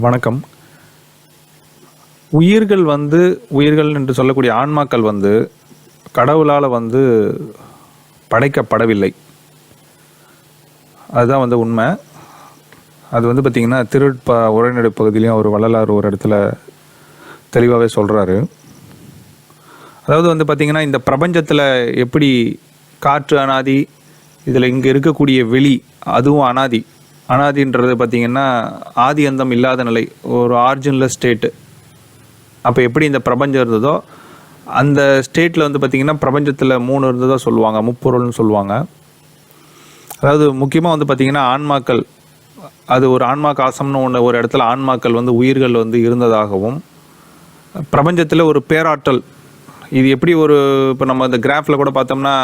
வணக்கம். உயிர்கள் வந்து உயிர்கள் என்று சொல்லக்கூடிய ஆன்மாக்கள் வந்து கடவுளால் வந்து படைக்கப்படவில்லை. அதுதான் வந்து உண்மை. அது வந்து பார்த்திங்கன்னா திருட்ப உரைநடை பகுதியிலையும் ஒரு வள்ளலார் ஒரு இடத்துல தெளிவாகவே சொல்கிறாரு அதாவது வந்து பார்த்திங்கன்னா இந்த பிரபஞ்சத்தில் எப்படி காற்று அனாதி இதில் இங்கே இருக்கக்கூடிய வெளி அதுவும் அனாதி அனாதின்றது பார்த்திங்கன்னா ஆதி அந்தம் இல்லாத நிலை. ஒரு ஆரிஜினல் ஸ்டேட்டு அப்போ எப்படி இந்த பிரபஞ்சம் இருந்ததோ அந்த ஸ்டேட்டில் வந்து பார்த்திங்கன்னா பிரபஞ்சத்தில் மூணு இருந்ததாக சொல்லுவாங்க முப்பொருள்னு சொல்லுவாங்க. அதாவது முக்கியமாக வந்து பார்த்திங்கன்னா ஆன்மாக்கள் அது ஒரு ஆன்மா காசம்னு ஒன்று ஒரு இடத்துல ஆன்மாக்கள் வந்து உயிர்கள் வந்து இருந்ததாகவும் பிரபஞ்சத்தில் ஒரு பேராற்றல். இது எப்படி ஒரு இப்போ நம்ம இந்த கிராஃபில் கூட பார்த்தோம்னா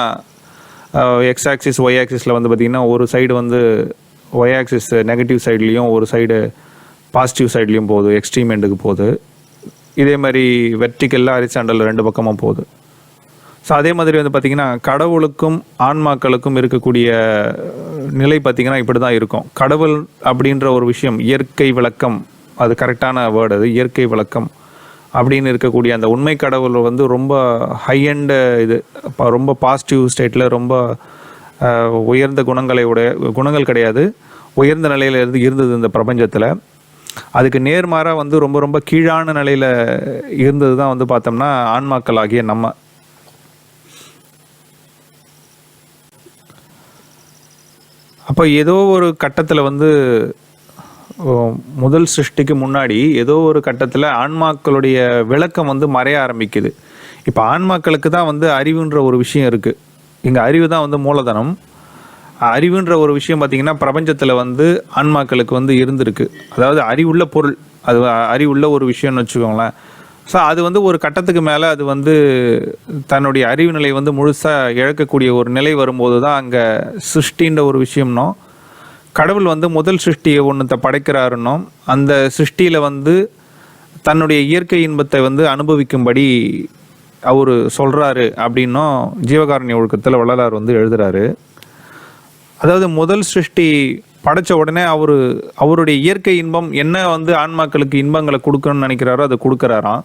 எக்ஸ் ஆக்சிஸ் ஒய் ஆக்சிஸில் வந்து பார்த்திங்கன்னா ஒரு சைடு வந்து ஒய் ஆக்சிஸ் நெகட்டிவ் சைட்லேயும் ஒரு சைடு பாசிட்டிவ் சைட்லேயும் போகுது எக்ஸ்ட்ரீம் எண்டுக்கு போகுது. இதே மாதிரி வெர்டிக்கலில் ஹரிசாண்டல் ரெண்டு பக்கமும் போகுது. ஸோ அதே மாதிரி வந்து பார்த்திங்கன்னா கடவுளுக்கும் ஆன்மாக்களுக்கும் இருக்கக்கூடிய நிலை பார்த்திங்கன்னா இப்படி தான் இருக்கும். கடவுள் அப்படின்ற ஒரு விஷயம் இயற்கை விளக்கம் அது கரெக்டான வேர்டு அது இயற்கை விளக்கம் அப்படின்னு இருக்கக்கூடிய அந்த உண்மை கடவுள் வந்து ரொம்ப ஹை இது ரொம்ப பாசிட்டிவ் ஸ்டேட்டில் ரொம்ப உயர்ந்த குணங்களை உடைய குணங்கள் கிடையாது. உயர்ந்த நிலையில் இருந்து இருந்தது இந்த பிரபஞ்சத்தில். அதுக்கு நேர்மாறாக வந்து ரொம்ப ரொம்ப கீழான நிலையில் இருந்தது தான் வந்து பார்த்தோம்னா ஆன்மாக்கள் ஆகிய நம்ம. அப்போ ஏதோ ஒரு கட்டத்தில் வந்து முதல் சிருஷ்டிக்கு முன்னாடி ஏதோ ஒரு கட்டத்தில் ஆன்மாக்களுடைய விளக்கம் வந்து மறைய ஆரம்பிக்குது. இப்போ ஆன்மாக்களுக்கு தான் வந்து அறிவுன்ற ஒரு விஷயம் இருக்குது இங்கே அறிவு தான் வந்து மூலதனம். அறிவுன்ற ஒரு விஷயம் பார்த்திங்கன்னா பிரபஞ்சத்தில் வந்து ஆன்மாக்களுக்கு வந்து இருந்திருக்கு. அதாவது அறிவுள்ள பொருள். அது அறிவுள்ள ஒரு விஷயம்னு வச்சுக்கோங்களேன். ஸோ அது வந்து ஒரு கட்டத்துக்கு மேலே அது வந்து தன்னுடைய அறிவு நிலை வந்து முழுசாக இழக்கக்கூடிய ஒரு நிலை வரும்போது தான் அங்கே சிருஷ்டின்ற ஒரு விஷயம்னோ கடவுள் வந்து முதல் சிருஷ்டியை ஒன்றத்தை படைக்கிறாருன்னும். அந்த சிருஷ்டியில் வந்து தன்னுடைய இயற்கை இன்பத்தை வந்து அனுபவிக்கும்படி அவர் சொல்கிறாரு அப்படின்னும் ஜீவகாரணி ஒழுக்கத்தில் வள்ளலார் வந்து எழுதுறாரு. அதாவது முதல் சிருஷ்டி படைச்ச உடனே அவர் அவருடைய இயற்கை இன்பம் என்ன வந்து ஆன்மாக்களுக்கு இன்பங்களை கொடுக்கணும்னு நினைக்கிறாரோ அதை கொடுக்குறாராம்.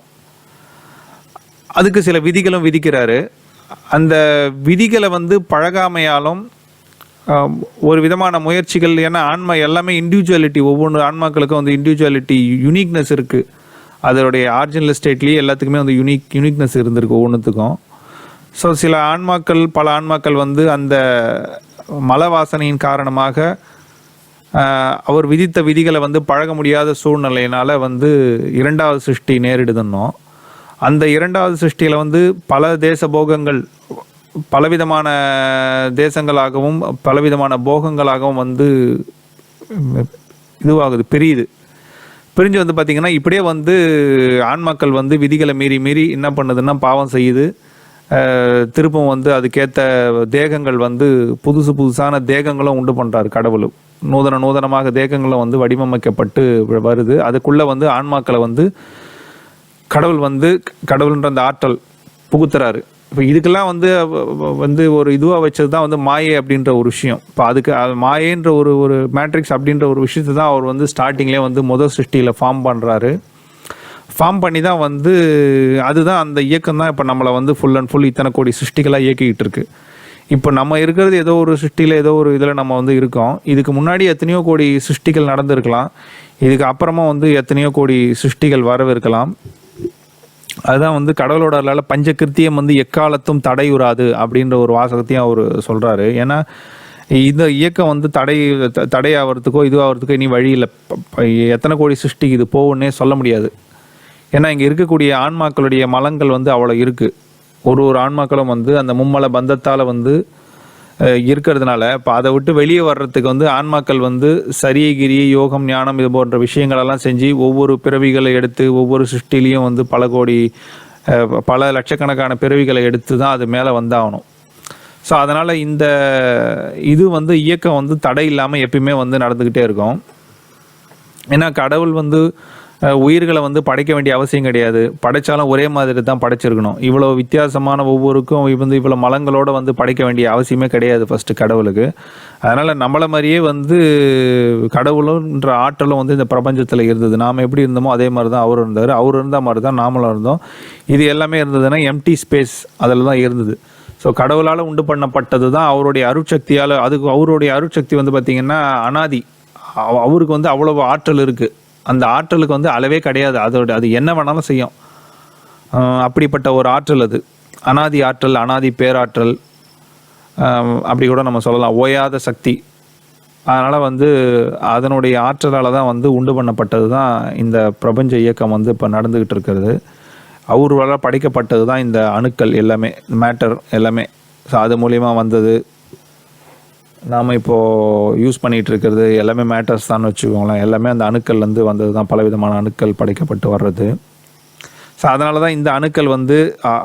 அதுக்கு சில விதிகளும் விதிக்கிறாரு. அந்த விதிகளை வந்து பழகாமையாலும் ஒரு விதமான முயற்சிகள் ஏன்னா ஆன்மா எல்லாமே இண்டிவிஜுவாலிட்டி ஒவ்வொன்று ஆன்மாக்களுக்கும் வந்து இண்டிவிஜுவாலிட்டி யுனிக்னஸ் இருக்குது அதோடைய ஆரிஜினல் ஸ்டேட்லேயே எல்லாத்துக்குமே வந்து யுனிக் யூனிக்னஸ் இருந்திருக்கு ஒவ்வொன்றுத்துக்கும் ஸோ சில ஆன்மாக்கள் பல ஆன்மாக்கள் வந்து அந்த மல வாசனையின் காரணமாக அவர் விதித்த விதிகளை வந்து பழக முடியாத சூழ்நிலையினால் வந்து இரண்டாவது சிருஷ்டி நேரிடுதுன்னோம். அந்த இரண்டாவது சிருஷ்டியில் வந்து பல தேச போகங்கள் பலவிதமான தேசங்களாகவும் பலவிதமான போகங்களாகவும் வந்து இதுவாகுது பிரியுது. பிரிஞ்சு வந்து பார்த்திங்கன்னா இப்படியே வந்து ஆன்மாக்கள் வந்து விதிகளை மீறி மீறி என்ன பண்ணுதுன்னா பாவம் செய்யுது. அஹ், திருப்பம் வந்து அதுக்கேற்ற தேகங்கள் வந்து புதுசு புதுசான தேகங்களும் உண்டு பண்ணுறாரு கடவுள். நூதன நூதனமாக தேகங்களும் வந்து வடிவமைக்கப்பட்டு வருது. அதுக்குள்ளே வந்து ஆன்மாக்களை வந்து கடவுள் வந்து கடவுள்ன்ற அந்த ஆற்றல் புகுத்துறாரு. இப்போ இதுக்கெல்லாம் வந்து வந்து ஒரு இதுவாக வச்சது தான் வந்து மாயை அப்படின்ற ஒரு விஷயம். இப்போ அதுக்கு அது மாயைன்ற ஒரு ஒரு மேட்ரிக்ஸ் அப்படின்ற ஒரு விஷயத்தை தான் அவர் வந்து ஸ்டார்டிங்லேயே வந்து முதல் சிருஷ்டியில் ஃபார்ம் பண்ணுறாரு ஃபார்ம் பண்ணி தான் வந்து அதுதான் அந்த இயக்கம் தான் இப்போ நம்மளை வந்து ஃபுல் அண்ட் ஃபுல் இத்தனை கோடி சிருஷ்டிகளாக இயக்கிக்கிட்டு இருக்கு. இப்போ நம்ம இருக்கிறது ஏதோ ஒரு சிருஷ்டியில் ஏதோ ஒரு இதில் நம்ம வந்து இருக்கோம். இதுக்கு முன்னாடி எத்தனையோ கோடி சிருஷ்டிகள் நடந்திருக்கலாம். இதுக்கு அப்புறமா வந்து எத்தனையோ கோடி சிருஷ்டிகள் வரவிருக்கலாம். அதுதான் வந்து கடவுளோட அருளால் பஞ்சகிருத்தியம் வந்து எக்காலத்தும் தடையுறாது அப்படின்ற ஒரு வாசகத்தையும் அவர் சொல்கிறாரு ஏன்னா இந்த இயக்கம் வந்து தடை த- இதுவாகிறதுக்கோ இனி வழி இல்லை. எத்தனை கோடி சிருஷ்டி இது போகுன்னே சொல்ல முடியாது. ஏன்னா இங்கே இருக்கக்கூடிய ஆன்மாக்களுடைய மலங்கள் வந்து அவ்வளோ இருக்குது ஒரு ஒரு ஆன்மாக்களும் வந்து அந்த மும்மல பந்தத்தால் வந்து இருக்கிறதுனால இப்போ அதை விட்டு வெளியே வர்றதுக்கு வந்து ஆன்மாக்கள் வந்து சரியகிரி யோகம் ஞானம் இது போன்ற விஷயங்களெல்லாம் செஞ்சு ஒவ்வொரு பிறவிகளை எடுத்து ஒவ்வொரு சிருஷ்டிலையும் வந்து பல கோடி பல லட்சக்கணக்கான பிறவிகளை எடுத்து தான் அது மேலே வந்தாகணும். ஸோ அதனால் இந்த இது வந்து இயக்கம் வந்து தடை இல்லாமல் எப்பயுமே வந்து நடந்துக்கிட்டே இருக்கும். ஏன்னா கடவுள் வந்து உயிர்களை வந்து படைக்க வேண்டிய அவசியம் கிடையாது. படைச்சாலும் ஒரே மாதிரி தான் படைச்சிருக்கணும். இவ்வளோ வித்தியாசமான ஒவ்வொருக்கும் வந்து இவ்வளோ மலங்களோட வந்து படைக்க வேண்டிய அவசியமே கிடையாது ஃபஸ்ட்டு கடவுளுக்கு. அதனால் நம்மளை மாதிரியே வந்து கடவுளுன்ற ஆற்றலும் வந்து இந்த பிரபஞ்சத்தில் இருந்தது. நாம் எப்படி இருந்தோமோ அதே மாதிரி தான் அவர் இருந்தார். அவர் இருந்த மாதிரி தான் நாமளும் இருந்தோம். இது எல்லாமே இருந்ததுன்னா எம்டி ஸ்பேஸ் அதில் தான் இருந்தது. ஸோ கடவுளால் உண்டு பண்ணப்பட்டது தான் அவருடைய அருட்சக்தியால் அதுக்கு அவருடைய அருட்சக்தி வந்து பார்த்திங்கன்னா அனாதி. அவருக்கு வந்து அவ்வளவு ஆற்றல் இருக்குது அந்த ஆற்றலுக்கு வந்து அளவே கிடையாது. அதோட அது என்ன வேணாலும் செய்யும். அப்படிப்பட்ட ஒரு ஆற்றல் அது. அனாதி ஆற்றல் அனாதி பேராற்றல் அப்படி கூட நம்ம சொல்லலாம். ஓயாத சக்தி. அதனால் வந்து அதனுடைய ஆற்றலால் தான் வந்து உண்டு பண்ணப்பட்டது தான் இந்த பிரபஞ்ச இயக்கம் வந்து இப்போ நடந்துக்கிட்டு இருக்கிறது. அவர்களால் படைக்கப்பட்டது தான் இந்த அணுக்கள் எல்லாமே மேட்டர் எல்லாமே. ஸோ அது மூலிமா வந்தது. நாம் இப்போது யூஸ் பண்ணிகிட்டு இருக்கிறது எல்லாமே மேட்டர்ஸ் தான் வச்சுக்கோங்களேன். எல்லாமே அந்த அணுக்கள்லேருந்து வந்தது தான் பலவிதமான அணுக்கள் படைக்கப்பட்டு வர்றது. ஸோ அதனால தான் இந்த அணுக்கள் வந்து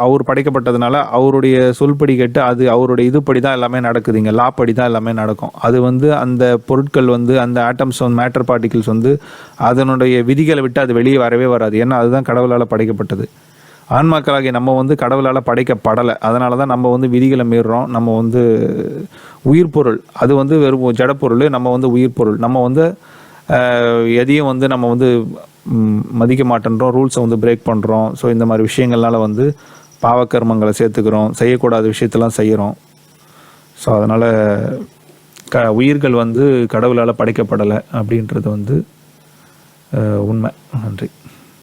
அவர் படைக்கப்பட்டதுனால அவருடைய சொல்படி கேட்டு அது அவருடைய இதுபடி தான் எல்லாமே நடக்குது. இங்கே லா படி தான் எல்லாமே நடக்கும். அது வந்து அந்த பொருட்கள் வந்து அந்த ஆட்டம்ஸ் வந்து மேட்டர் பார்ட்டிகிள்ஸ் வந்து அதனுடைய விதிகளை விட்டு அது வெளியே வரவே வராது. ஏன்னா அதுதான் கடவுளால் படைக்கப்பட்டது. ஆன்மாக்களாகிய நம்ம வந்து கடவுளால் படைக்கப்படலை. அதனால தான் நம்ம வந்து விதிகளை மீறுறோம். நம்ம வந்து உயிர் பொருள். அது வந்து வெறும் ஜடப்பொருள் நம்ம வந்து உயிர் பொருள். நம்ம வந்து எதையும் வந்து நம்ம வந்து மதிக்க மாட்டேன்றோம். ரூல்ஸை வந்து பிரேக் பண்ணுறோம் ஸோ இந்த மாதிரி விஷயங்கள்னால வந்து பாவக்கர்மங்களை சேர்த்துக்கிறோம். செய்யக்கூடாத விஷயத்தெல்லாம் செய்கிறோம் ஸோ அதனால் க உயிர்கள் வந்து கடவுளால் படைக்கப்படலை அப்படின்றது வந்து உண்மை. நன்றி.